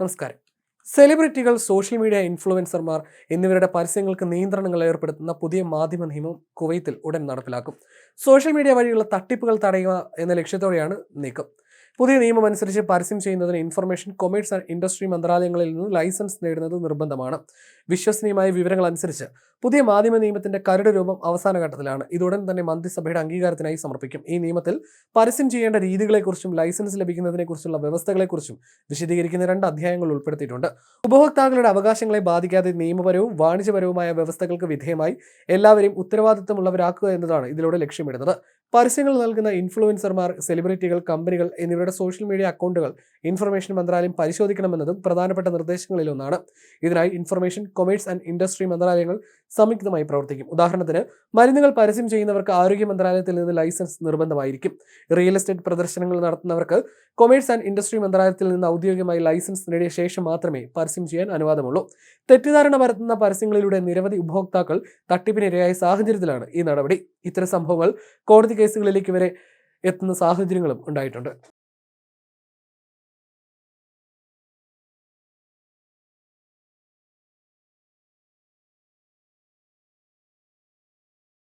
നമസ്കാരം. സെലിബ്രിറ്റികൾ social media ഇൻഫ്ലുവൻസർമാർ എന്നിവരുടെ പരസ്യങ്ങൾക്ക് നിയന്ത്രണങ്ങൾ ഏർപ്പെടുത്തുന്ന പുതിയ മാധ്യമ നിയമം കുവൈത്തിൽ ഉടൻ നടപ്പിലാക്കും. സോഷ്യൽ മീഡിയ വഴിയുള്ള തട്ടിപ്പുകൾ തടയുക എന്ന ലക്ഷ്യത്തോടെയാണ് നീക്കം. പുതിയ നിയമം അനുസരിച്ച് പരസ്യം ചെയ്യുന്നതിന് ഇൻഫർമേഷൻ കൊമേഴ്സ് ആൻഡ് ഇൻഡസ്ട്രി മന്ത്രാലയങ്ങളിൽ നിന്ന് ലൈസൻസ് നേടുന്നത് നിർബന്ധമാണ്. വിശ്വസനീയമായ വിവരങ്ങൾ അനുസരിച്ച് പുതിയ മാധ്യമ നിയമത്തിന്റെ കരട് രൂപം അവസാന ഘട്ടത്തിലാണ്. ഇതുടൻ തന്നെ മന്ത്രിസഭയുടെ അംഗീകാരത്തിനായി സമർപ്പിക്കും. ഈ നിയമത്തിൽ പരസ്യം ചെയ്യേണ്ട രീതികളെക്കുറിച്ചും ലൈസൻസ് ലഭിക്കുന്നതിനെക്കുറിച്ചുള്ള വ്യവസ്ഥകളെക്കുറിച്ചും വിശദീകരിക്കുന്ന രണ്ട് അധ്യായങ്ങൾ ഉൾപ്പെടുത്തിയിട്ടുണ്ട്. ഉപഭോക്താക്കളുടെ അവകാശങ്ങളെ ബാധിക്കാതെ നിയമപരവും വാണിജ്യപരവുമായ വ്യവസ്ഥകൾക്ക് വിധേയമായി എല്ലാവരെയും ഉത്തരവാദിത്തമുള്ളവരാക്കുക എന്നതാണ് ഇതിലൂടെ ലക്ഷ്യമിടുന്നത്. പരസ്യങ്ങൾ നൽകുന്ന ഇൻഫ്ലുവൻസർമാർ സെലിബ്രിറ്റികൾ കമ്പനികൾ എന്നിവരുടെ സോഷ്യൽ മീഡിയ അക്കൗണ്ടുകൾ ഇൻഫർമേഷൻ മന്ത്രാലയം പരിശോധിക്കണമെന്നതും പ്രധാനപ്പെട്ട നിർദ്ദേശങ്ങളിലൊന്നാണ്. ഇതിനായി ഇൻഫർമേഷൻ കൊമേഴ്സ് ആൻഡ് ഇൻഡസ്ട്രി മന്ത്രാലയങ്ങൾ സംയുക്തമായി പ്രവർത്തിക്കും. ഉദാഹരണത്തിന് മരുന്നുകൾ പരസ്യം ചെയ്യുന്നവർക്ക് ആരോഗ്യ മന്ത്രാലയത്തിൽ നിന്ന് ലൈസൻസ് നിർബന്ധമായിരിക്കും. റിയൽ എസ്റ്റേറ്റ് പ്രദർശനങ്ങൾ നടത്തുന്നവർക്ക് കൊമേഴ്സ് ആൻഡ് ഇൻഡസ്ട്രി മന്ത്രാലയത്തിൽ നിന്ന് ഔദ്യോഗികമായി ലൈസൻസ് നേടിയ ശേഷം മാത്രമേ പരസ്യം ചെയ്യാൻ അനുവാദമുള്ളൂ. തെറ്റിദ്ധാരണ പരത്തുന്ന പരസ്യങ്ങളിലൂടെ നിരവധി ഉപഭോക്താക്കൾ തട്ടിപ്പിനിരയായ സാഹചര്യത്തിലാണ് ഈ നടപടി. ഇത്തരം സംഭവങ്ങൾ കോടതി കേസുകളിലേക്ക് വരെ എത്തുന്ന സാഹചര്യങ്ങളും ഉണ്ടായിട്ടുണ്ട്.